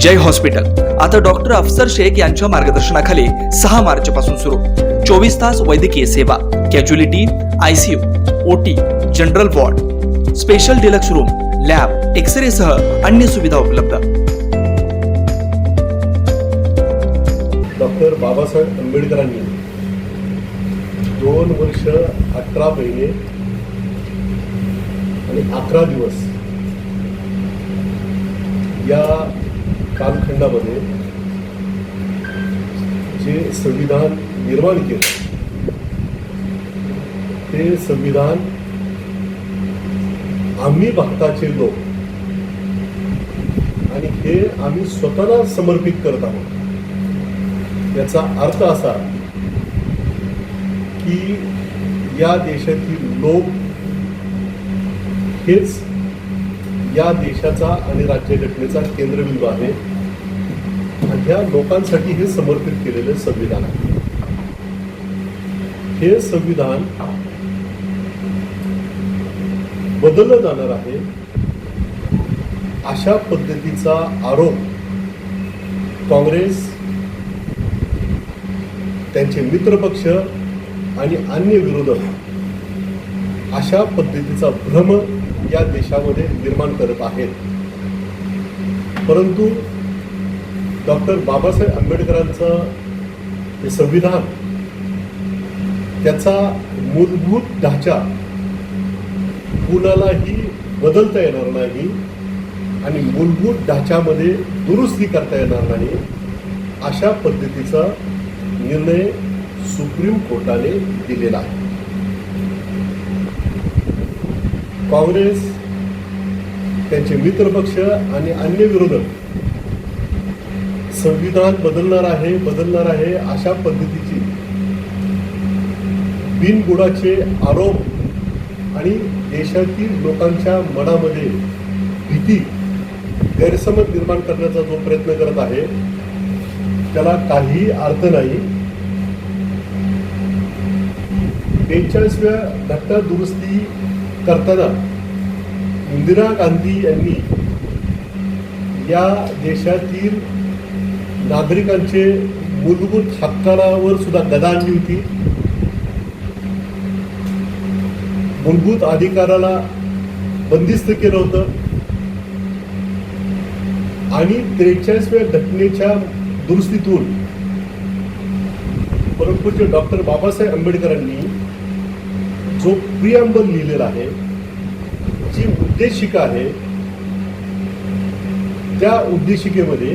जय hospital. आता doctor अफसर शेख यांच्या मार्गदर्शनाखाली सहा मार्च पासून सुरू. चोवीस तास वैद्यकीय सेवा casualty ICU OT general ward special deluxe room lab x-ray सह अन्य सुविधा उपलब्ध. डॉक्टर बाबासाहेब आंबेडकरांनी दोन वर्ष अठरा महिने आणि अकरा दिवस या कालखंडामध्ये जे संविधान निर्माण केलं ते संविधान आम्ही भक्ताचे लोक आणि हे आम्ही स्वतःला समर्पित करत आहोत. याचा अर्थ असा की या देशातील लोक हेच या देशाचा आणि राज्यघटनेचा केंद्रबिंदू आहे. ह्या लोकांसाठी हे समर्पित केलेलं संविधान आहे. हे संविधान बदललं जाणार आहे. अशा पद्धतीचा आरोप काँग्रेस त्यांचे मित्रपक्ष आणि अन्य विरोधक अशा पद्धतीचा भ्रम या देशामध्ये निर्माण करत आहेत. परंतु डॉक्टर बाबासाहेब आंबेडकरांचं हे संविधान त्याचा मूलभूत ढाचा कुणालाही बदलता येणार नाही आणि मूलभूत ढाच्यामध्ये दुरुस्ती करता येणार नाही अशा पद्धतीचा निर्णय सुप्रीम कोर्टाने दिलेला आहे. काँग्रेस त्यांचे मित्रपक्ष आणि अन्य विरोधक संविधान बदलणार आहे बदलणार आहे अशा पद्धतीची बिनबुडाचे आरोप आणि देशातील लोकांच्या मनामध्ये भीती गैरसमज निर्माण करण्याचा जो प्रयत्न करत आहे त्याला काही अर्थ नाही. बेचाळीसव्या घटना दुरुस्ती करताना इंदिरा गांधी यांनी या देशातील नागरिकांचे मूलभूत हक्कांवर सुद्धा गदा आणली होती. मूलभूत अधिकाराला बंदिस्त केलं होतं. आणि त्रेचाळीसव्या घटनेच्या दुरुस्तीतून परंतुचे डॉक्टर बाबासाहेब आंबेडकरांनी जो प्रियांबल लिहिलेला आहे जी उद्देशिका आहे त्या उद्देशिकेमध्ये